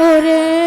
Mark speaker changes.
Speaker 1: ওরে